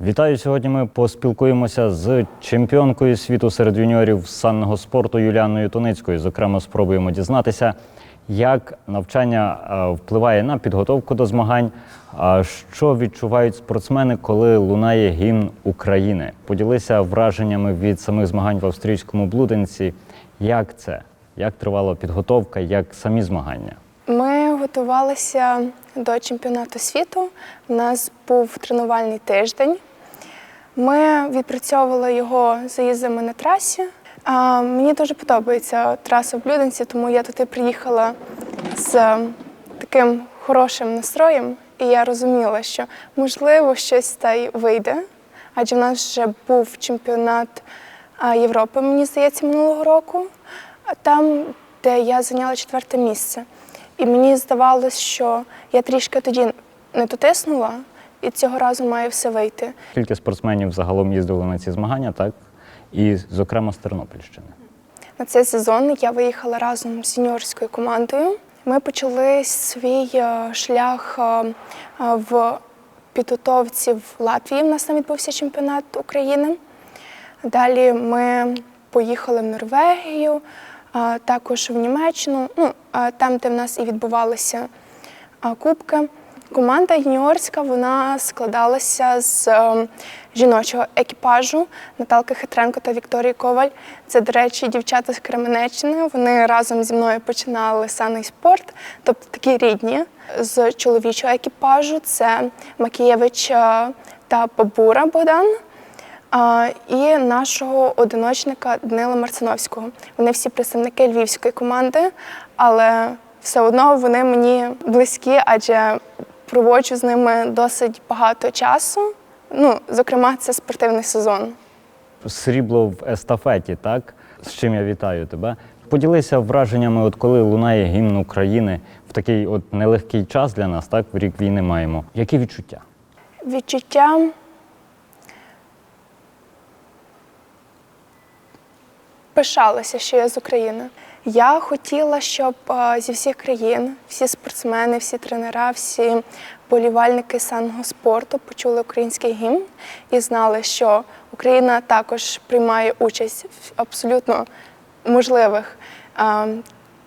Вітаю! Сьогодні ми поспілкуємося з чемпіонкою світу серед юніорів санного спорту Юліаною Туницькою. Зокрема, спробуємо дізнатися, як навчання е, впливає на підготовку до змагань, а що відчувають спортсмени, коли лунає гімн України. Поділися враженнями від самих змагань в австрійському Блуденці. Як це? Як тривала підготовка, як самі змагання? Ми готувалися до чемпіонату світу. У нас був тренувальний тиждень. Ми відпрацьовували його заїздами на трасі. А, мені дуже подобається траса в Блюденці, тому я туди приїхала з таким хорошим настроєм, і я розуміла, що можливо щось та й вийде. Адже в нас вже був чемпіонат Європи, мені здається, минулого року, там, де я зайняла четверте місце. І мені здавалось, що я трішки тоді не дотиснула, і цього разу має все вийти. Скільки спортсменів загалом їздили на ці змагання, так? І, зокрема, з Тернопільщини. На цей сезон я виїхала разом з юніорською командою. Ми почали свій е, шлях е, е, в підготовці в Латвії. У нас там відбувся чемпіонат України. Далі ми поїхали в Норвегію, також в Німеччину, ну, там, де в нас і відбувалися кубки. Команда юніорська вона складалася з е, жіночого екіпажу Наталки Хитренко та Вікторії Коваль. Це, до речі, дівчата з Кременеччини. Вони разом зі мною починали саний спорт, тобто такі рідні. З чоловічого екіпажу це Макієвич е, та Бабура Богдан. І нашого одиночника Данила Марциновського. Вони всі представники львівської команди, але все одно вони мені близькі, адже проводжу з ними досить багато часу. Ну, зокрема, це спортивний сезон. Срібло в естафеті, так? З чим я вітаю тебе. Поділися враженнями, от коли лунає гімн України в такий от нелегкий час для нас, так? В рік війни маємо. Які відчуття? Відчуття. Пишалася, що я з України. Я хотіла, щоб е, зі всіх країн всі спортсмени, всі тренера, всі болівальники санного спорту почули український гімн і знали, що Україна також приймає участь в абсолютно можливих е,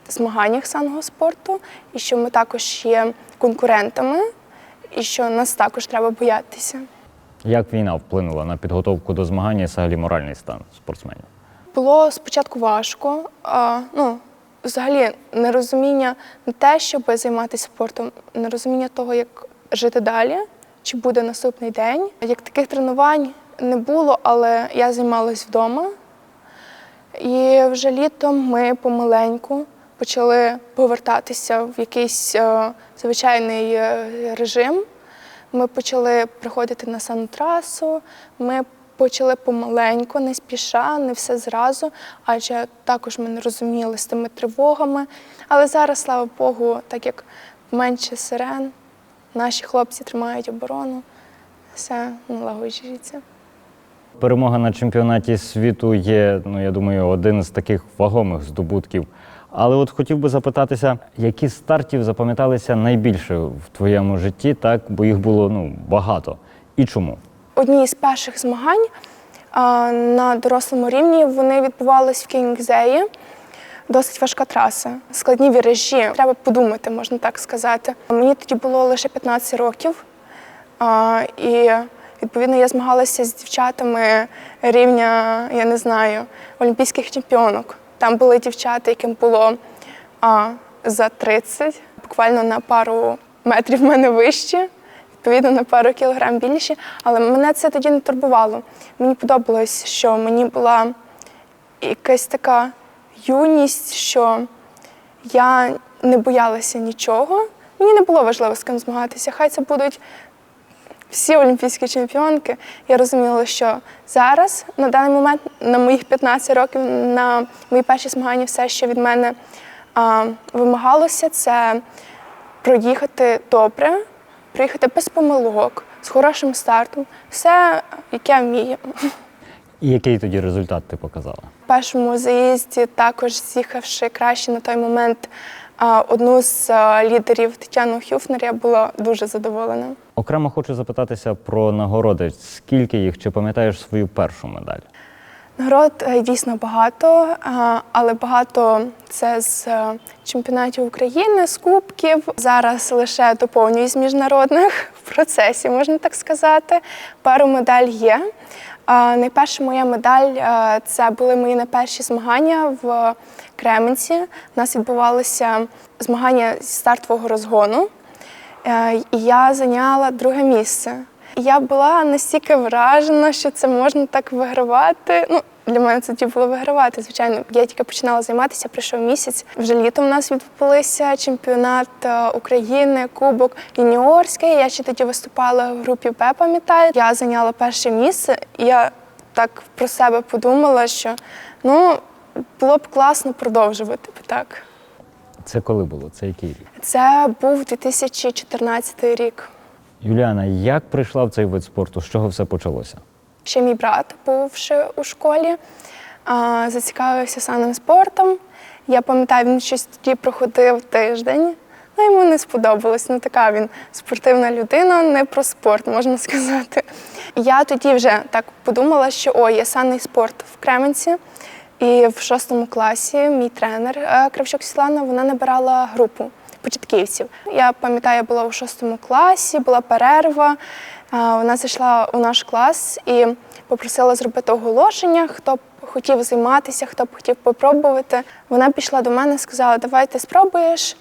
змаганнях санного спорту, і що ми також є конкурентами, і що нас також треба боятися. Як війна вплинула на підготовку до змагання і взагалі моральний стан спортсменів? Було спочатку важко, а, ну, взагалі нерозуміння не те, щоб займатися спортом, нерозуміння того, як жити далі, чи буде наступний день. Як таких тренувань не було, але я займалась вдома. І вже літом ми помаленьку почали повертатися в якийсь е, звичайний е, режим. Ми почали приходити на сану трасу, ми почали помаленьку, не спіша, не все зразу, адже також ми не розуміли з тими тривогами. Але зараз, слава Богу, так як менше сирен, наші хлопці тримають оборону, все налагоджується. Перемога на чемпіонаті світу є, ну я думаю, один з таких вагомих здобутків. Але от хотів би запитатися, які стартів запам'яталися найбільше в твоєму житті, так? Бо їх було ну, багато. І чому? Одні з перших змагань на дорослому рівні вони відбувались в Кінгзеї. Досить важка траса, складні віражі. Треба подумати, можна так сказати. Мені тоді було лише 15 років, і відповідно я змагалася з дівчатами рівня, я не знаю, олімпійських чемпіонок. Там були дівчата, яким було за 30, буквально на пару метрів мене вище відповідно на пару кілограм більше, але мене це тоді не турбувало. Мені подобалось, що мені була якась така юність, що я не боялася нічого. Мені не було важливо з ким змагатися. Хай це будуть всі олімпійські чемпіонки. Я розуміла, що зараз, на даний момент, на моїх 15 років, на мої перші змагання, все, що від мене а, вимагалося, це проїхати добре, приїхати без помилок, з хорошим стартом, все, яке вмію. І який тоді результат ти показала? В першому заїзді, також з'їхавши краще на той момент одну з лідерів Тетяну Хюфнер я була дуже задоволена. Окремо хочу запитатися про нагороди. Скільки їх? Чи пам'ятаєш свою першу медаль? Нагород е, дійсно багато, е, але багато це з е, чемпіонатів України, з кубків. Зараз лише доповнюю з міжнародних в процесі, можна так сказати. Пару медаль є. Найперша моя медаль це були мої найперші змагання в Кременці. У нас відбувалися змагання зі стартового розгону. І я зайняла друге місце. Я була настільки вражена, що це можна так вигравати. Ну, для мене це тоді було вигравати. Звичайно, я тільки починала займатися, пройшов місяць. Вже літом у нас відбулися чемпіонат е, України, Кубок юніорський. Я ще тоді виступала в групі Б, пам'ятаю. Я зайняла перше місце. І я так про себе подумала, що ну було б класно продовжувати б так. Це коли було? Це який рік? Це був 2014 рік. Юліана, як прийшла в цей вид спорту? З чого все почалося? Ще мій брат, бувши у школі, зацікавився санним спортом. Я пам'ятаю, він щось тоді проходив тиждень. Ну, йому не сподобалось. Ну, така він спортивна людина, не про спорт, можна сказати. Я тоді вже так подумала, що о, є санний спорт в Кременці. І в шостому класі мій тренер е, Кравчук Світлана вона набирала групу початківців. Я пам'ятаю, я була у шостому класі, була перерва. Вона зайшла у наш клас і попросила зробити оголошення, хто б хотів займатися, хто б хотів попробувати. Вона пішла до мене і сказала, давай ти спробуєш.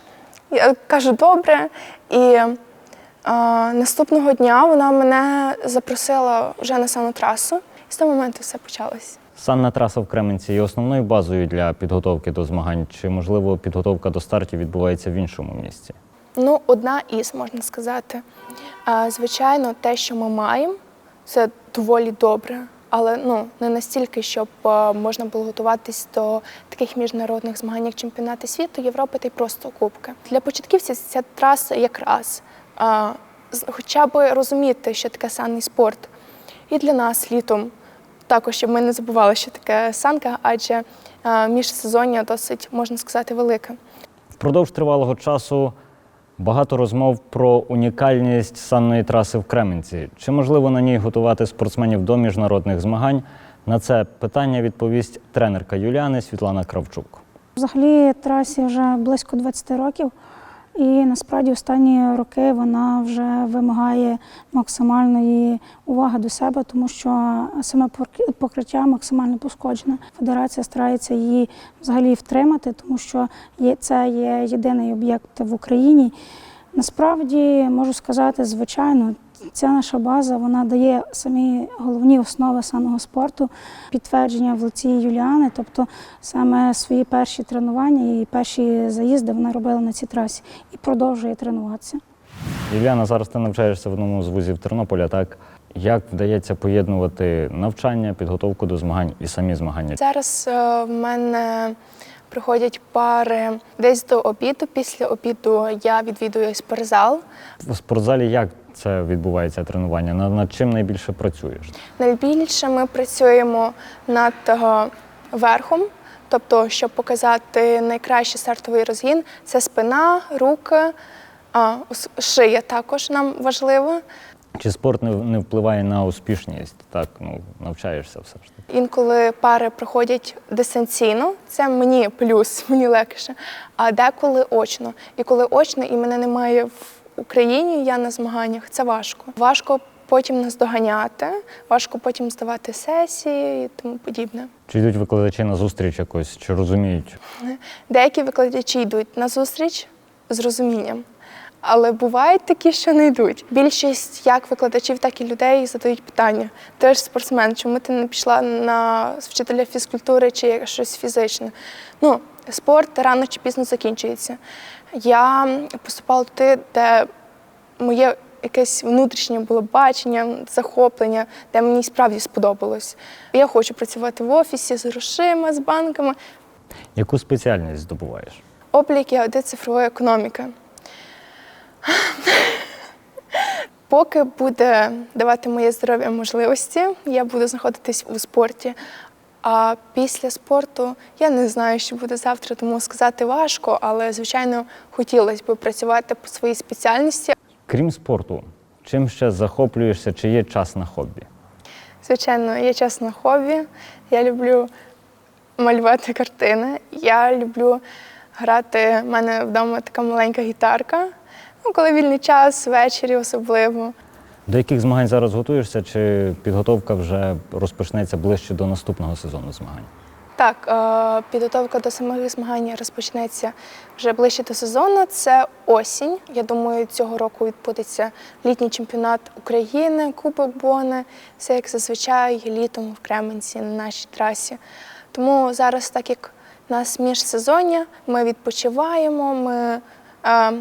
Я кажу, добре. І а, наступного дня вона мене запросила вже на сану трасу. І з того моменту все почалось. Санна траса в Кременці є основною базою для підготовки до змагань, чи можливо підготовка до стартів відбувається в іншому місці? Ну, одна із, можна сказати. Звичайно, те, що ми маємо, це доволі добре, але ну, не настільки, щоб можна було готуватись до таких міжнародних змагань, як чемпіонати світу, Європи та й просто кубки. Для початківців ця траса якраз. Хоча б розуміти, що таке санний спорт. І для нас літом також, щоб ми не забували, що таке санка, адже а, міжсезоння досить, можна сказати, велике. Впродовж тривалого часу багато розмов про унікальність санної траси в Кременці. Чи можливо на ній готувати спортсменів до міжнародних змагань? На це питання відповість тренерка Юліани Світлана Кравчук. Взагалі трасі вже близько 20 років, і насправді останні роки вона вже вимагає максимальної уваги до себе, тому що саме пок- покриття максимально пошкоджене. Федерація старається її взагалі втримати, тому що це є єдиний об'єкт в Україні. Насправді можу сказати, звичайно, ця наша база вона дає самі головні основи саного спорту, підтвердження в лиці Юліани. Тобто саме свої перші тренування і перші заїзди вона робила на цій трасі і продовжує тренуватися. Юліана, зараз ти навчаєшся в одному з вузів Тернополя. Так як вдається поєднувати навчання, підготовку до змагань і самі змагання? Зараз е, в мене приходять пари десь до обіду. Після обіду я відвідую спортзал. В спортзалі як це відбувається тренування? Над, над чим найбільше працюєш? Найбільше ми працюємо над е, верхом, тобто, щоб показати найкращий стартовий розгін, це спина, руки, а, шия також нам важлива. Чи спорт не, не впливає на успішність? Так, ну навчаєшся все ж таки. Інколи пари проходять дистанційно, це мені плюс, мені легше, а деколи очно. І коли очно, і мене немає в Україні, я на змаганнях, це важко. Важко потім наздоганяти, важко потім здавати сесії і тому подібне. Чи йдуть викладачі на зустріч якось, чи розуміють? Деякі викладачі йдуть на зустріч з розумінням. Але бувають такі, що не йдуть. Більшість як викладачів, так і людей задають питання. Ти ж спортсмен, чому ти не пішла на вчителя фізкультури чи щось фізичне? Ну, спорт рано чи пізно закінчується. Я поступала туди, де моє якесь внутрішнє було бачення, захоплення, де мені справді сподобалось. Я хочу працювати в офісі з грошима, з банками. Яку спеціальність здобуваєш? Облік і аудит цифрової економіки. Поки буде давати моє здоров'я можливості, я буду знаходитись у спорті. А після спорту я не знаю, що буде завтра, тому сказати важко, але звичайно хотілося б працювати по своїй спеціальності. Крім спорту, чим ще захоплюєшся, чи є час на хобі? Звичайно, є час на хобі. Я люблю малювати картини. Я люблю грати. У мене вдома така маленька гітарка. Ну, коли вільний час, ввечері особливо. До яких змагань зараз готуєшся, чи підготовка вже розпочнеться ближче до наступного сезону змагань? Так, е, підготовка до самих змагань розпочнеться вже ближче до сезону. Це осінь. Я думаю, цього року відбудеться літній чемпіонат України, Кубок Бони. Все як зазвичай літом в Кременці на нашій трасі. Тому зараз, так як нас міжсезоння, ми відпочиваємо, ми е,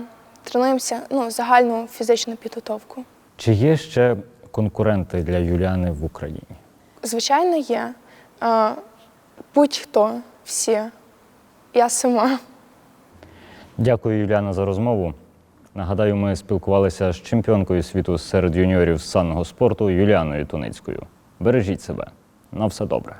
тренуємося ну, загальну фізичну підготовку. Чи є ще конкуренти для Юліани в Україні? Звичайно, є. Будь-хто, всі. Я сама. Дякую, Юліана, за розмову. Нагадаю, ми спілкувалися з чемпіонкою світу серед юніорів з санного спорту Юліаною Туницькою. Бережіть себе. На все добре.